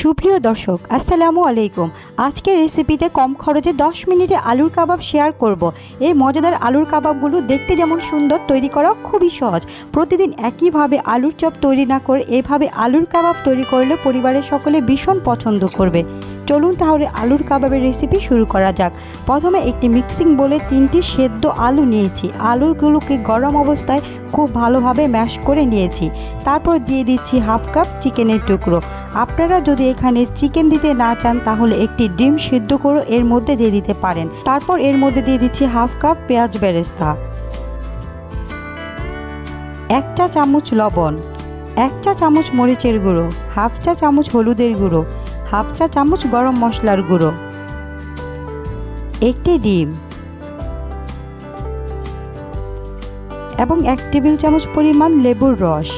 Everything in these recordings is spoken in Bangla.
সুপ্রিয় দর্শক, আসসালামু আলাইকুম। আজকের রেসিপিতে কম খরচে 10 মিনিটে আলুর কাবাব শেয়ার করব। এই মজাদার আলুর কাবাবগুলো দেখতে যেমন সুন্দর, তৈরি করা খুবই সহজ। প্রতিদিন একইভাবে আলুর চপ তৈরি না করে এভাবে আলুর কাবাব তৈরি করলে পরিবারের সকলে ভীষণ পছন্দ করবে। চলুন তাহলে আলুর কাবাবের রেসিপি শুরু করা যাক। প্রথমে একটি মিক্সিং বলে তিনটি সেদ্ধ আলু নিয়েছি। আলুগুলোকে গরম অবস্থায় খুব ভালোভাবে ম্যাশ করে নিয়েছি। তারপর দিয়ে দিচ্ছি হাফ কাপ চিকেনের টুকরো। আপনারা যদি এখানে চিকেন দিতে না চান, তাহলে একটি ডিম সিদ্ধ করে এর মধ্যে দিয়ে দিতে পারেন। তারপর এর মধ্যে দিয়ে দিচ্ছি হাফ কাপ পেঁয়াজ বেরেস্তা। এক চা চামচ লবণ। এক চা চামচ মরিচের গুঁড়ো। হাফ চা চামচ হলুদের গুঁড়ো। হাফ চা চামচ গরম মশলার গুঁড়ো। একটি ডিম। এবং এক টেবিল চামচ পরিমাণ লেবুর রস।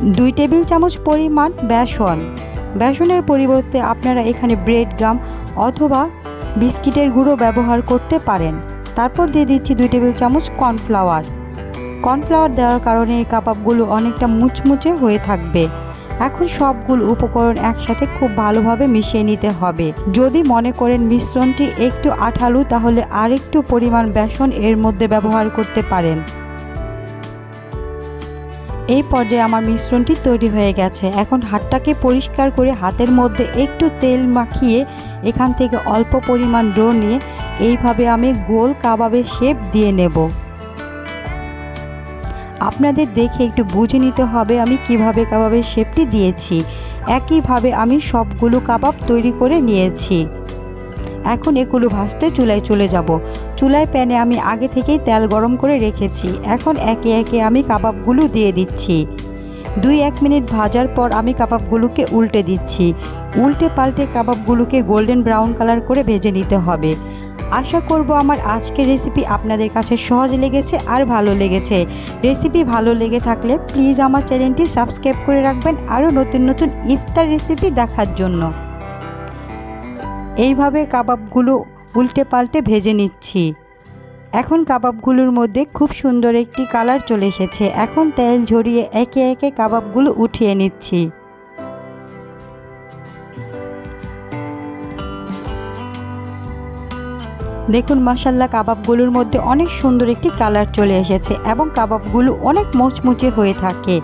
দুই টেবিল চামচ পরিমাণ বেসন। বেসনের পরিবর্তে আপনারা এখানে ব্রেড, গাম অথবা বিস্কিটের গুঁড়ো ব্যবহার করতে পারেন। তারপর দিয়ে দিচ্ছি দুই টেবিল চামচ কর্নফ্লাওয়ার। কর্নফ্লাওয়ার দেওয়ার কারণে এই কাবাবগুলো অনেকটা মুচমুচে হয়ে থাকবে। এখন সবগুলো উপকরণ একসাথে খুব ভালোভাবে মিশিয়ে নিতে হবে। যদি মনে করেন মিশ্রণটি একটু আঠালু, তাহলে আরেকটু পরিমাণ বেসন এর মধ্যে ব্যবহার করতে পারেন। এই পর্যায়ে আমার মিশ্রণটি তৈরি হয়ে গেছে। এখন হাতটাকে পরিষ্কার করে হাতের মধ্যে একটু তেল মাখিয়ে এখান থেকে অল্প পরিমাণ ডো নিয়ে এইভাবে আমি গোল কাবাবের শেপ দিয়ে নেব। আপনাদের দেখে একটু বুঝে নিতে হবে আমি কীভাবে কাবাবের শেপটি দিয়েছি। একইভাবে আমি সবগুলো কাবাব তৈরি করে নিয়েছি। এখন এগুলো ভাজতে চুলায় চলে যাব। চুলায় প্যানে আমি আগে থেকেই তেল গরম করে রেখেছি। এখন একে একে আমি কাবাবগুলো দিয়ে দিচ্ছি। দুই এক মিনিট ভাজার পর আমি কাবাবগুলোকে উল্টে দিচ্ছি। উল্টে পাল্টে কাবাবগুলোকে গোল্ডেন ব্রাউন কালার করে ভেজে নিতে হবে। আশা করব আমার আজকের রেসিপি আপনাদের কাছে সহজ লেগেছে আর ভালো লেগেছে। রেসিপি ভালো লেগে থাকলে প্লিজ আমার চ্যানেলটি সাবস্ক্রাইব করে রাখবেন আরও নতুন নতুন ইফতার রেসিপি দেখার জন্য। এইভাবে কাবাবগুলো উল্টে পাল্টে ভেজে নিচ্ছি। এখন কাবাবগুলোর মধ্যে খুব সুন্দর একটি কালার চলে এসেছে। এখন তেল ঝরিয়ে একে একে কাবাবগুলো উঠিয়ে নিচ্ছি। দেখুন মাসাল্লাহ কাবাবগুলোর মধ্যে অনেক সুন্দর একটি কালার চলে এসেছে এবং কাবাবগুলো অনেক মুচমুচে হয়ে থাকে।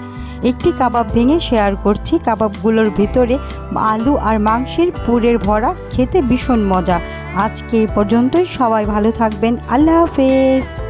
একটি কাবাব ভেঙে শেয়ার করছি। কাবাবগুলোর ভিতরে আলু আর মাংসের পুরের ভরা। খেতে ভীষণ মজা। আজকে এই পর্যন্তই। সবাই ভালো থাকবেন। আল্লাহ হাফেজ।